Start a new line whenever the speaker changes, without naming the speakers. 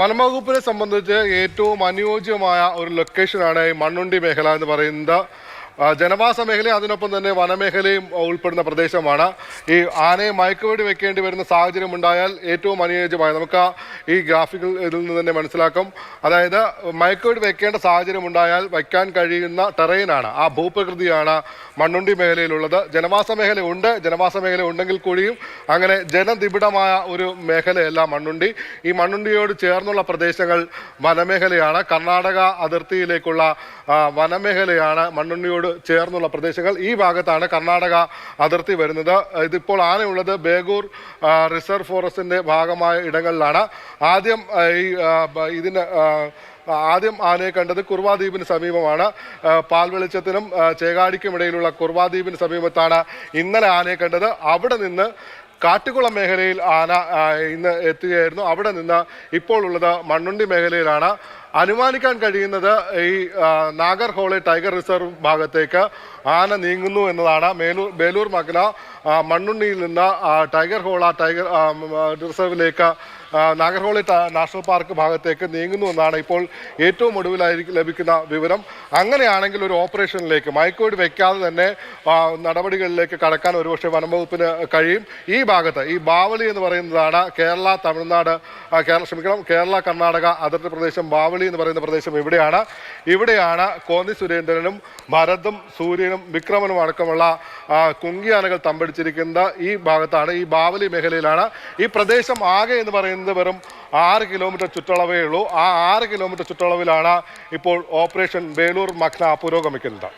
വനംവകുപ്പിനെ സംബന്ധിച്ച് ഏറ്റവും അനുയോജ്യമായ ഒരു ലൊക്കേഷനാണ് ഈ മണ്ണുണ്ടി മേഖല എന്ന് പറയുന്നത്. ജനവാസ മേഖലയും അതിനൊപ്പം തന്നെ വനമേഖലയും ഉൾപ്പെടുന്ന പ്രദേശമാണ്. ഈ ആനയെ മയക്കുവെടി വെക്കേണ്ടി വരുന്ന സാഹചര്യം ഉണ്ടായാൽ ഏറ്റവും അനുയോജ്യമായ നമുക്ക് ഈ ഗ്രാഫിക്കൽ ഇതിൽ നിന്ന് തന്നെ മനസ്സിലാക്കും. അതായത് മയക്കുവെടി വെക്കേണ്ട സാഹചര്യം ഉണ്ടായാൽ വയ്ക്കാൻ കഴിയുന്ന ടെറൈനാണ് ആ ഭൂപ്രകൃതിയാണ് മണ്ണുണ്ടി മേഖലയിലുള്ളത്. ജനവാസ മേഖല ഉണ്ട് ജനവാസ മേഖല ഉണ്ടെങ്കിൽ കൂടിയും അങ്ങനെ ജനനിബിഡമായ ഒരു മേഖലയല്ല മണ്ണുണ്ടി. ഈ മണ്ണുണ്ടിയോട് ചേർന്നുള്ള പ്രദേശങ്ങൾ വനമേഖലയാണ്. കർണാടക അതിർത്തിയിലേക്കുള്ള വനമേഖലയാണ് വനമേഖലയാണ് മണ്ണുണ്ണിയോട് ചേർന്നുള്ള പ്രദേശങ്ങൾ ഈ ഭാഗത്താണ് കർണാടക അതിർത്തി വരുന്നത്. ഇതിപ്പോൾ ആനയുള്ളത് ബേഗൂർ റിസർവ് ഫോറസ്റ്റിന്റെ ഭാഗമായ ഇടങ്ങളിലാണ്. ആദ്യം ഈ ഇതിന് ആദ്യം ആനയെ കണ്ടത് കുർവാദ്വീപിന് സമീപമാണ്. പാൽ പാൽവെളിച്ചത്തിനും ആ, ചേകാടിക്കും ഇടയിലുള്ള കുർവാദ്വീപിന് സമീപത്താണ് ഇന്നലെ ആനയെ കണ്ടത്. അവിടെ നിന്ന് കാട്ടുകുളം മേഖലയിൽ ആന ഇന്ന് എത്തുകയായിരുന്നു. അവിടെ നിന്ന് ഇപ്പോൾ ഉള്ളത് മണ്ണുണ്ടി മേഖലയിലാണ്. അനുമാനിക്കാൻ കഴിയുന്നത് ഈ നാഗർ നാഗർഹോളെ ടൈഗർ റിസർവ് ഭാഗത്തേക്ക് ആന നീങ്ങുന്നു എന്നതാണ്. മേലൂർ ബേലൂർ മഗ്ന മണ്ണുണ്ണിയിൽ നിന്ന് ടൈഗർ ഹോള ടൈഗർ റിസർവിലേക്ക് നാഗർഹോളി നാഷണൽ പാർക്ക് ഭാഗത്തേക്ക് നീങ്ങുന്നു എന്നാണ് ഇപ്പോൾ ഏറ്റവും ഒടുവിലായിരിക്കും ലഭിക്കുന്ന വിവരം. അങ്ങനെയാണെങ്കിൽ ഒരു ഓപ്പറേഷനിലേക്ക് മയക്കോട് വെക്കാതെ തന്നെ നടപടികളിലേക്ക് കടക്കാൻ ഒരുപക്ഷെ വനംവകുപ്പിന് കഴിയും. ഈ ഭാഗത്ത് ഈ ബാവളി എന്ന് പറയുന്നതാണ് കേരള തമിഴ്നാട് കേരള ക്ഷമിക്കണം കേരള കർണാടക അതിർത്തി പ്രദേശം ബാവലി എന്ന് പറയുന്ന പ്രദേശം ഇവിടെയാണ്. ഇവിടെയാണ് കോന്നി സുരേന്ദ്രനും ഭരതും സൂര്യനും വിക്രമനും അടക്കമുള്ള കുങ്കിയാനകൾ തമ്പടിച്ചിരിക്കുന്ന ഈ ഭാഗത്താണ് ഈ ബാവലി മേഖലയിലാണ്. ഈ പ്രദേശം ആകെ എന്ന് പറയുന്നത് വെറും ആറ് കിലോമീറ്റർ ചുറ്റളവേ ഉള്ളൂ. ആ ആറ് കിലോമീറ്റർ ചുറ്റളവിലാണ് ഇപ്പോൾ ഓപ്പറേഷൻ വേലൂർ മഖ്ന പുരോഗമിക്കുന്നത്.